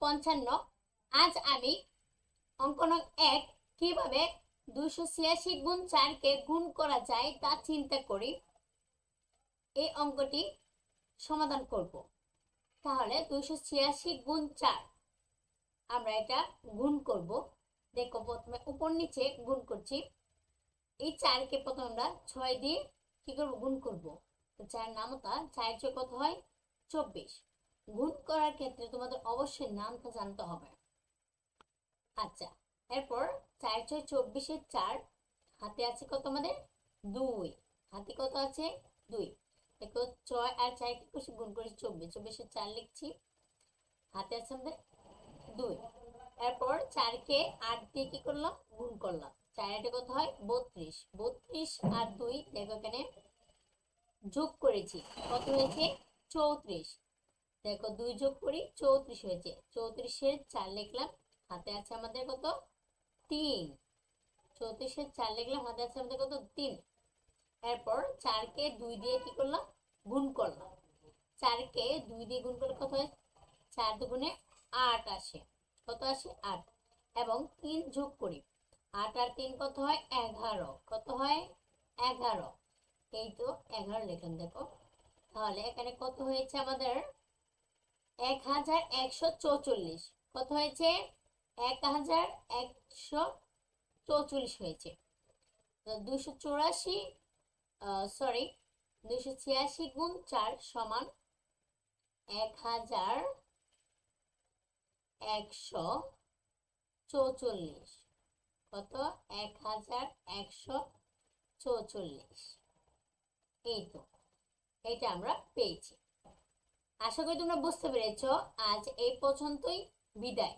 পঞ্চান্ন। আজ আমি অঙ্কন এক কীভাবে দুশো ছিয়াশি গুণ চারকে গুণ করা যায় তা চিন্তা করি এই অঙ্কটি সমাধান করব। তাহলে দুশো ছিয়াশি গুণ চার আমরা এটা গুণ করব। দেখো প্রথমে উপর নিচে গুণ করছি। এই চারকে প্রথমে আমরা ছয় দিয়ে কি করব? গুণ করব। তো চার নামতা চার ছয় কত হয়? চব্বিশ। গুণ করার ক্ষেত্রে তোমাদের অবশ্যই নামটা জানতে হবে। আচ্ছা এরপর চার ছয় চব্বিশের চার, হাতে আছে কত আমাদের? দুই, হাতে কত আছে? দুই। দেখো, ছয় আর চার করছি গুণ করেছি চব্বিশ, চব্বিশের চার লিখছি। হাতে আছে আমাদের দুই। এরপর চারকে আট দিয়ে কি করলাম? গুণ করলাম। চার আটে কত হয়? বত্রিশ। বত্রিশ আর দুই, দেখো এখানে যোগ করেছি। কত হয়েছে? চৌত্রিশ। দেখো দুই যোগ করি চৌত্রিশ হয়েছে। চৌত্রিশের চার লিখলাম, হাতে আছে আমাদের কত? তিন। চৌত্রিশের চার লিখলাম, হাতে আছে আমাদের কত? তিন। এরপর চারকে দুই দিয়ে কি করলাম? গুণ করলাম। চারকে দুই দিয়ে গুণ করলে কত চার দুগুণে আট আসে। কত আসে? আট। এবং তিন যোগ করি। আট আর তিন কত হয়? এগারো। কত হয়? এগারো। এই তো এগারো লিখলাম, দেখো। তাহলে এখানে কত হয়েছে আমাদের? এক হাজার একশো চৌচল্লিশ। কত হয়েছে? এক হাজার একশো চৌচল্লিশ হয়েছে। দুশো চৌরাশি সরি দুশো ছিয়াশি গুণ চার সমান এক হাজার একশো চৌচল্লিশ। কত? এক হাজার একশো চৌচল্লিশ। এই তো, এটা আমরা পেয়েছি। আশা করি তোমরা বুঝতে পেরেছ আজ এই পর্যন্তই বিদায়।